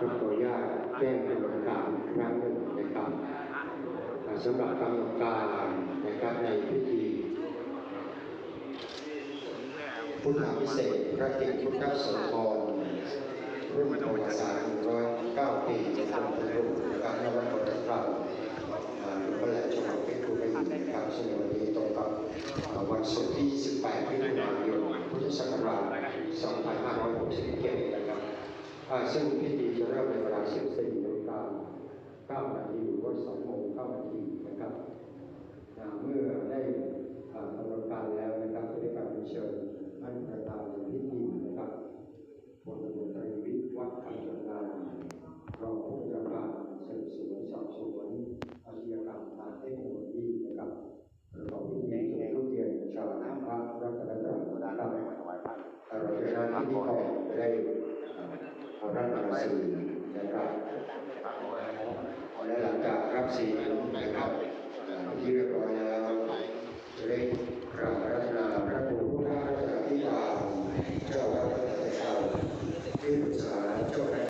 ขอตัวญาตแจ้งเป็นประการครั้งหนึ่งนะครับสำหรับกรรมการนะครับในพิธีพุทธพิเศษพระเกิตพุทธโสธรรุ่นประวัติศาสตร์109ปีของพระรูปนะครับนวัตกรรมหลวงพ่อแหลมจังหวัดเพชรบุรีนะครับซึ่งในวันนี้ตรงกับวันศุกร์ที่ 18มิถุนายนพุทธศักราช 2567 นะครับ อ่า ซึ่งพิธีจะเริ่มในเวลา14นาฬิกา9นาทีหรือว่า2โมง9นาทีนะครับอ่าเมื่อได้อ่าดำเนินการแล้วนะครับก็ได้การอัญเชิญท่านประธานในพิธีนะครับพลตำรวจตรีวิทย์วัดคำจันทานรองผู้บัญชาการสืบสวนสอบสวนอาชญากรรมทางเทคโนโลยีนะครับประกอบพิธีจุดลูกเทียนชาวนาพระรัตนตรัยนะครับเราจะได้ที่ก่อนจะได้เอา รับประสีนะครับและหลังจากรับศีล